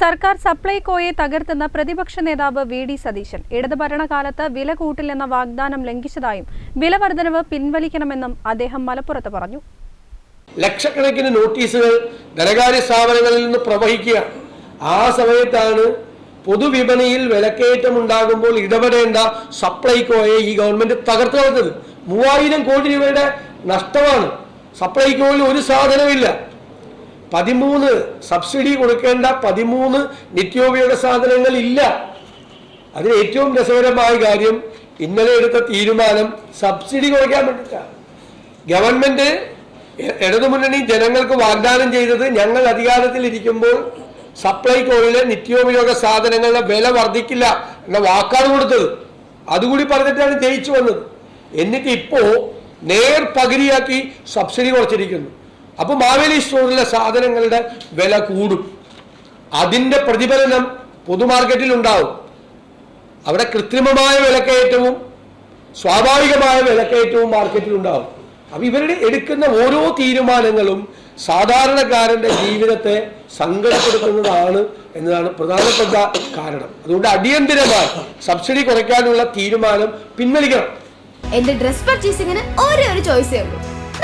സർക്കാർ സപ്ലൈകോയെ തകർത്തെന്ന പ്രതിപക്ഷ നേതാവ് വി ഡി സതീശൻ. ഇടത് ഭരണകാലത്ത് വില കൂട്ടില്ലെന്ന വാഗ്ദാനം ലംഘിച്ചതായും വില വർധനവ് പിൻവലിക്കണമെന്നും അദ്ദേഹം മലപ്പുറത്ത് പറഞ്ഞു. ലക്ഷക്കണക്കിന് നോട്ടീസുകൾ ധനകാര്യ സ്ഥാപനങ്ങളിൽ നിന്ന് പ്രവഹിക്കുക ആ സമയത്താണ് പൊതുവിപണിയിൽ വിലക്കയറ്റം ഉണ്ടാകുമ്പോൾ ഇടപെടേണ്ട സപ്ലൈകോയെ ഈ ഗവൺമെന്റ് തകർത്തു കളഞ്ഞത്. മൂവായിരം കോടി രൂപയുടെ നഷ്ടമാണ്. സപ്ലൈകോയിൽ ഒരു സാധനമില്ല പതിമൂന്ന് സബ്സിഡി കൊടുക്കേണ്ട പതിമൂന്ന് നിത്യോപയോഗ സാധനങ്ങൾ ഇല്ല. അതിന് ഏറ്റവും രസകരമായ കാര്യം ഇന്നലെ എടുത്ത തീരുമാനം സബ്സിഡി കുറയ്ക്കാൻ വേണ്ടിയിട്ടാണ് ഗവൺമെന്റ് ഇടതുമുന്നണി ജനങ്ങൾക്ക് വാഗ്ദാനം ചെയ്തത് ഞങ്ങൾ അധികാരത്തിൽ സപ്ലൈകോയിലെ നിത്യോപയോഗ സാധനങ്ങളുടെ വില വർദ്ധിക്കില്ല എന്ന വാക്കാണ് കൊടുത്തത്. അതുകൂടി പറഞ്ഞിട്ടാണ് ജയിച്ചു വന്നത്. എന്നിട്ട് ഇപ്പോ നേർ പകുതിയാക്കി സബ്സിഡി കുറച്ചിരിക്കുന്നു. അപ്പൊ മാവേലി സ്റ്റോറിലെ സാധനങ്ങളുടെ വില കൂടും. അതിന്റെ പ്രതിഫലനം പൊതുമാർക്കറ്റിൽ ഉണ്ടാവും. അവിടെ കൃത്രിമമായ വിലക്കയറ്റവും സ്വാഭാവികമായ വിലക്കയറ്റവും മാർക്കറ്റിൽ ഉണ്ടാവും. അപ്പൊ ഇവരുടെ എടുക്കുന്ന ഓരോ തീരുമാനങ്ങളും സാധാരണക്കാരന്റെ ജീവിതത്തെ സങ്കടപ്പെടുത്തുന്നതാണ് എന്നതാണ് പ്രധാനപ്പെട്ട കാരണം. അതുകൊണ്ട് അടിയന്തിരമായി സബ്സിഡി കുറയ്ക്കാനുള്ള തീരുമാനം പിൻവലിക്കണം. എന്റെ ഡ്രസ് പർച്ചേസിംഗിന് ഒരേ ഒരു ചോയ്സേ ഉള്ളൂ.